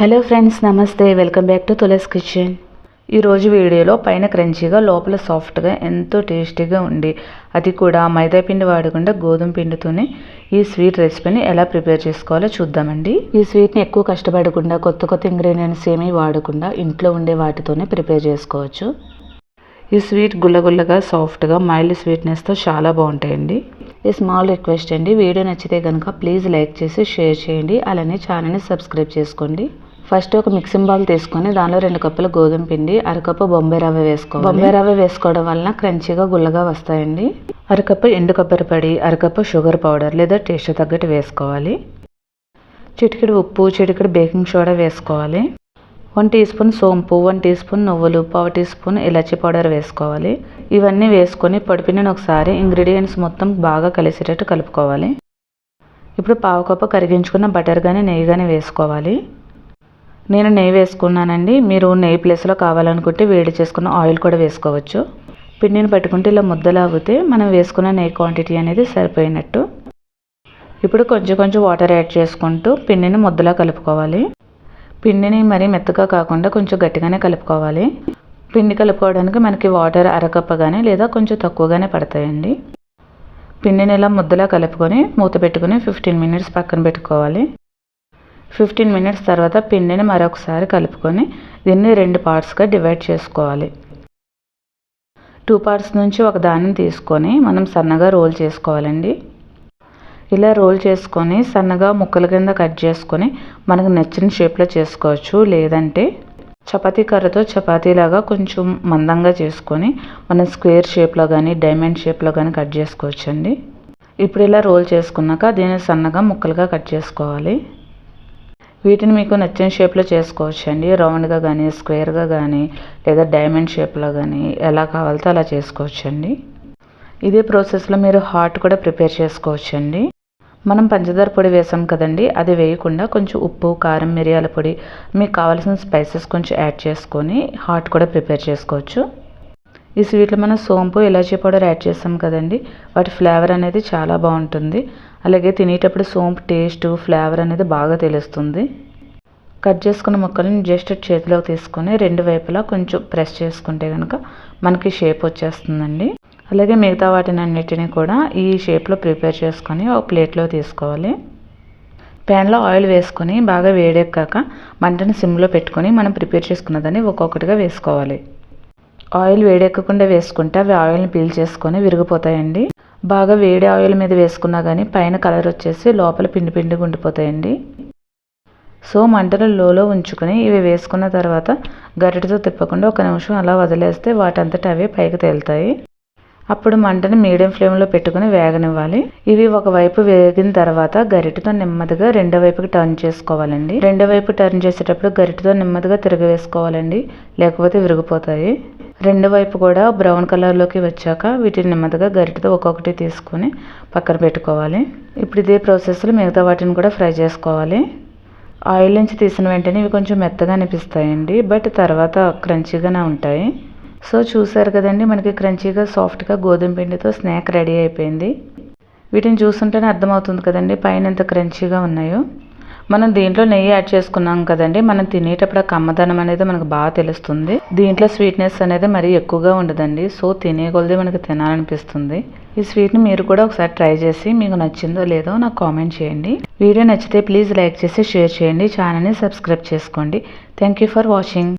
Hello friends నమస్తే. Welcome back to Tulas kitchen ఈరోజు వీడియోలో పైన క్రంచీగా లోపల సాఫ్ట్గా ఎంతో టేస్టీగా ఉండి అది కూడా మైదా పిండి వాడకుండా గోధుమ పిండితోనే ఈ స్వీట్ రెసిపీని ఎలా ప్రిపేర్ చేసుకోవాలో చూద్దామండి. ఈ స్వీట్ని ఎక్కువ కష్టపడకుండా కొత్త కొత్త ఇంగ్రీడియంట్స్ ఏమీ వాడకుండా ఇంట్లో ఉండే వాటితోనే ప్రిపేర్ చేసుకోవచ్చు. ఈ స్వీట్ గుల్లగుల్లగా సాఫ్ట్గా మైల్డ్ స్వీట్నెస్తో చాలా బాగుంటాయండి. ఈ స్మాల్ రిక్వెస్ట్ అండి. వీడియో నచ్చితే కనుక ప్లీజ్ లైక్ చేసి షేర్ చేయండి. అలానే ఛానల్ని సబ్స్క్రైబ్ చేసుకోండి. ఫస్ట్ ఒక మిక్సింగ్ బౌల్ తీసుకొని దానిలో రెండు కప్పుల గోధుమ పిండి అరకప్పు బొంబాయి రవ్వ వేసుకోవాలి. బొంబాయి రవ్వ వేసుకోవడం వలన క్రంచీగా గుల్లగా వస్తాయండి. అరకప్పు ఎండు కొబ్బరి పొడి అరకప్పు షుగర్ పౌడర్ లేదా టేస్ట్ తగ్గట్టు వేసుకోవాలి. చిటికెడు ఉప్పు చిటికెడు బేకింగ్ సోడా వేసుకోవాలి. వన్ టీ స్పూన్ సోంపు వన్ టీ స్పూన్ నువ్వులు పావు టీ స్పూన్ ఇలాచి పౌడర్ వేసుకోవాలి. ఇవన్నీ వేసుకొని పొడిపిండిని ఒకసారి ఇంగ్రీడియంట్స్ మొత్తం బాగా కలిసేటట్టు కలుపుకోవాలి. ఇప్పుడు పావు కప్పు కరిగించుకున్న బటర్ కానీ నెయ్యి కానీ వేసుకోవాలి. నేను నెయ్యి వేసుకున్నానండి. మీరు నెయ్యి ప్లేస్లో కావాలనుకుంటే వేడి చేసుకున్న ఆయిల్ కూడా వేసుకోవచ్చు. పిండిని పట్టుకుంటే ఇలా ముద్దలాగితే మనం వేసుకున్న నెయ్యి క్వాంటిటీ అనేది సరిపోయినట్టు. ఇప్పుడు కొంచెం కొంచెం వాటర్ యాడ్ చేసుకుంటూ పిండిని ముద్దలా కలుపుకోవాలి. పిండిని మరీ మెత్తగా కాకుండా కొంచెం గట్టిగానే కలుపుకోవాలి. పిండి కలుపుకోవడానికి మనకి వాటర్ అరకప్పగానే లేదా కొంచెం తక్కువగానే పడతాయండి. పిండిని ఇలా ముద్దలా కలుపుకొని మూత పెట్టుకుని ఫిఫ్టీన్ మినిట్స్ పక్కన పెట్టుకోవాలి. ఫిఫ్టీన్ మినిట్స్ తర్వాత పిండిని మరొకసారి కలుపుకొని దీన్ని రెండు పార్ట్స్గా డివైడ్ చేసుకోవాలి. టూ పార్ట్స్ నుంచి ఒక దానిని తీసుకొని మనం సన్నగా రోల్ చేసుకోవాలండి. ఇలా రోల్ చేసుకొని సన్నగా ముక్కల కింద కట్ చేసుకొని మనకు నచ్చిన షేప్లో చేసుకోవచ్చు. లేదంటే చపాతీ కర్రతో చపాతీలాగా కొంచెం మందంగా చేసుకొని మనం స్క్వేర్ షేప్లో కానీ డైమండ్ షేప్లో కానీ కట్ చేసుకోవచ్చండి. ఇప్పుడు ఇలా రోల్ చేసుకున్నాక దీన్ని సన్నగా ముక్కలుగా కట్ చేసుకోవాలి. వీటిని మీకు నచ్చిన షేప్లో చేసుకోవచ్చు అండి రౌండ్గా కానీ స్క్వేర్గా కానీ లేదా డైమండ్ షేప్లో కానీ ఎలా కావాలితే అలా చేసుకోవచ్చండి. ఇదే ప్రాసెస్లో మీరు హాట్ కూడా ప్రిపేర్ చేసుకోవచ్చండి. మనం పంచదార పొడి వేసాం కదండి అది వేయకుండా కొంచెం ఉప్పు కారం మిరియాల పొడి మీకు కావాల్సిన స్పైసెస్ కొంచెం యాడ్ చేసుకొని హాట్ కూడా ప్రిపేర్ చేసుకోవచ్చు. ఈ స్వీట్లో మనం సోంపు ఇలాచీ పౌడర్ యాడ్ చేసాం కదండి. వాటి ఫ్లేవర్ అనేది చాలా బాగుంటుంది. అలాగే తినేటప్పుడు సోంపు టేస్ట్ ఫ్లేవర్ అనేది బాగా తెలుస్తుంది. కట్ చేసుకున్న ముక్కలను జస్ట్ చేతిలోకి తీసుకొని రెండు వైపులా కొంచెం ప్రెస్ చేసుకుంటే కనుక మనకి షేప్ వచ్చేస్తుందండి. అలాగే మిగతా వాటిని అన్నిటినీ కూడా ఈ షేప్లో ప్రిపేర్ చేసుకొని ఒక ప్లేట్లో తీసుకోవాలి. ప్యాన్లో ఆయిల్ వేసుకొని బాగా వేడెక్కాక మంటను సిమ్లో పెట్టుకొని మనం ప్రిపేర్ చేసుకున్నదాన్ని ఒక్కొక్కటిగా వేసుకోవాలి. ఆయిల్ వేడెక్కకుండా వేసుకుంటే అవి ఆయిల్ని పీల్ చేసుకొని విరిగిపోతాయండి. బాగా వేడి ఆయిల్ మీద వేసుకున్నా కానీ పైన కలర్ వచ్చేసి లోపల పిండి పిండి ఉండిపోతాయండి. సో మంటను లోలో ఉంచుకుని ఇవి వేసుకున్న తర్వాత గరిటతో తిప్పకుండా ఒక నిమిషం అలా వదిలేస్తే వాటంతటా అవి పైకి తేలుతాయి. అప్పుడు మంటని మీడియం ఫ్లేమ్లో పెట్టుకుని వేగనివ్వాలి. ఇవి ఒకవైపు వేగిన తర్వాత గరిటతో నెమ్మదిగా రెండో వైపుకి టర్న్ చేసుకోవాలండి. రెండో వైపు టర్న్ చేసేటప్పుడు గరిటతో నెమ్మదిగా తిరగవేసుకోవాలండి లేకపోతే విరిగిపోతాయి. రెండు వైపు కూడా బ్రౌన్ కలర్లోకి వచ్చాక వీటిని నెమ్మదిగా గరిటతో ఒక్కొక్కటి తీసుకొని పక్కన పెట్టుకోవాలి. ఇప్పుడు ఇదే ప్రాసెస్లో మిగతా వాటిని కూడా ఫ్రై చేసుకోవాలి. ఆయిల్ నుంచి తీసిన వెంటనే ఇవి కొంచెం మెత్తగా అనిపిస్తాయండి బట్ తర్వాత క్రంచీగానే ఉంటాయి. సో చూసారు కదండి మనకి క్రంచీగా సాఫ్ట్గా గోధుమ పిండితో స్నాక్ రెడీ అయిపోయింది. వీటిని చూస్తుంటేనే అర్థమవుతుంది కదండి పైన ఎంత క్రంచీగా ఉన్నాయో. మనం దీంట్లో నెయ్యి యాడ్ చేసుకున్నాం కదండి. మనం తినేటప్పుడు ఆ కమ్మదనం అనేది మనకు బాగా తెలుస్తుంది. దీంట్లో స్వీట్నెస్ అనేది మరీ ఎక్కువగా ఉండదండి. సో తినే కొలది మనకి తినాలనిపిస్తుంది. ఈ స్వీట్ని మీరు కూడా ఒకసారి ట్రై చేసి మీకు నచ్చిందో లేదో నాకు కామెంట్ చేయండి. వీడియో నచ్చితే ప్లీజ్ లైక్ చేసి షేర్ చేయండి. ఛానల్ని సబ్స్క్రైబ్ చేసుకోండి. Thank you for watching